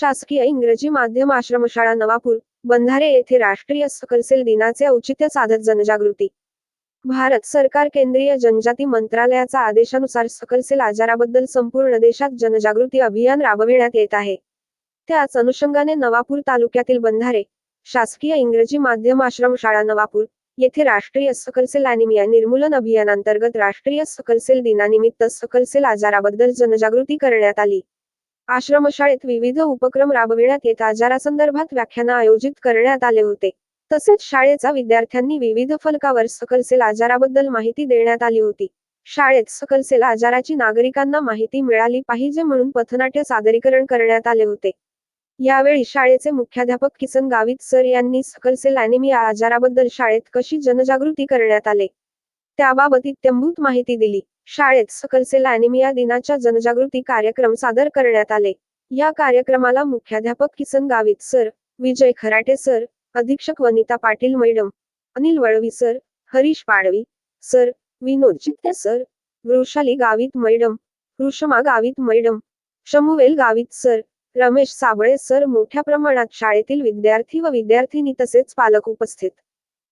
शासकीय इंग्रजी माध्यम आश्रमशाळा नवापूर बंधारे येथे राष्ट्रीय सकलसेल दिनाचे औचित्य साधत जनजागृती. भारत सरकार केंद्रीय जनजाती मंत्रालयाचा आदेशानुसार सकलसेल आजाराबद्दल संपूर्ण देशात जनजागृती अभियान राबविण्यात येत आहे. त्याच अनुषंगाने नवापूर तालुक्यातील बंधारे शासकीय इंग्रजी माध्यम आश्रमशाळा नवापूर येथे राष्ट्रीय सकलसेल अॅनिमिया निर्मूलन अभियानांतर्गत राष्ट्रीय सकलसेल दिनानिमित्त सकलसेल आजाराबद्दल जनजागृती करण्यात आली. आश्रमशाळेत विविध उपक्रम राबविण्यात येत आजारासंदर्भात व्याख्याना आयोजित करण्यात आले होते. तसेच शाळेचा विद्यार्थ्यांनी विविध फलकावर सकलसेल आजाराबद्दल माहिती देण्यात आली होती. शाळेत सकलसेल आजाराची नागरिकांना माहिती मिळाली पाहिजे म्हणून पथनाट्य सादरीकरण करण्यात आले होते. यावेळी शाळेचे मुख्याध्यापक किसन गावित सर यांनी सकलसेल अॅनिमिया आजाराबद्दल शाळेत कशी जनजागृती करण्यात आले? त्याबाबत इत्यंभूत माहिती दिली. शाळेत सकलसेल अॅनिमिया दिनाच्या जनजागृती कार्यक्रम सादर करण्यात आले. या कार्यक्रमाला मुख्याध्यापक किसन गावित सर विजय खराटे सर अधीक्षक Vanita Patil madam Anil Valvi sir Harish Padvi sir Vinod Chitte sir Vrushali Gavit madam Rishma Gavit madam Samuel Gavit sir Ramesh Sable sir मोठ्या प्रमाणात शाळेतील विद्यार्थी व विद्यार्थिनी तसेच पालक उपस्थित.